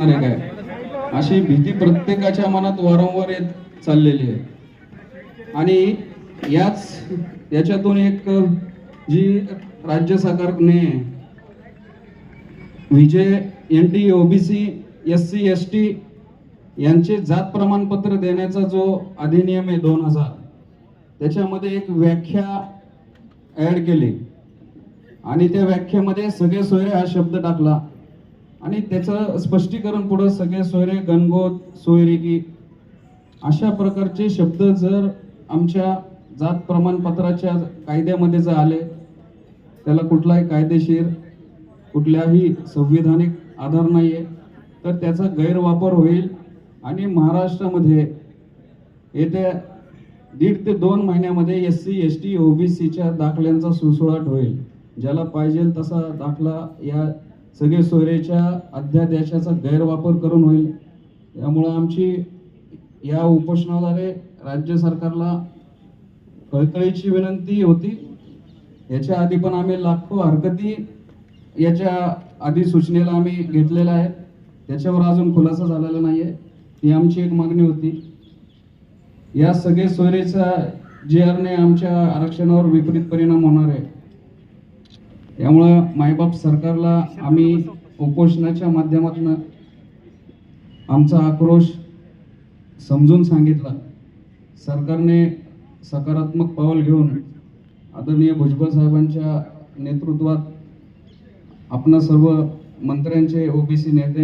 आहे काय? अशी भीती प्रत्येकाच्या मनात वारंवार येत चाललेली आहे. आणि याच याच्यातून एक जी राज्य सरकारने V J N T OBC S C S T यांचे जात प्रमाणपत्र देण्याचा जो अधिनियम आहे दोन हजार त्याच्यामध्ये एक व्याख्या ऍड केली. आणि त्या व्याख्येमध्ये सगळे सोयरे हा शब्द टाकला. आणि त्याचं स्पष्टीकरण पुढं सगळे सोयरे गणगोत सोयरेगी अशा प्रकारचे शब्द जर आमच्या जात प्रमाणपत्राच्या कायद्यामध्ये जर आले त्याला कुठलाही कायदेशीर कुठल्याही संविधानिक आधार नाही आहे तर त्याचा गैरवापर होईल. आणि महाराष्ट्रामध्ये येत्या दीड ते दोन महिन्यामध्ये S C S T O B सीच्या दाखल्यांचा सुळसुळाट होईल. ज्याला पाहिजे तसा दाखला या सगळे सोयरेच्या अध्यादेशाचा गैरवापर करून होईल. त्यामुळं आमची या उपोषणाद्वारे राज्य सरकारला कळकळीची विनंती होती. याच्या आधी पण आम्ही लाखो हरकती याच्या आधी सूचनेला आम्ही घेतलेला आहे त्याच्यावर अजून खुलासा झालेला नाही आहे ती आमची एक मागणी होती. या सगळे सोयरेचा जे आरने आमच्या आरक्षणावर विपरीत परिणाम होणार आहे. त्यामुळं मायबाप सरकारला आम्ही उपोषणाच्या माध्यमातून आमचा आक्रोश समजून सांगितला. सरकारने सकारात्मक पाऊल घेऊन आदरणीय भुजबळ साहेबांच्या नेतृत्वात आपण सर्व मंत्र्यांचे ओबीसी नेते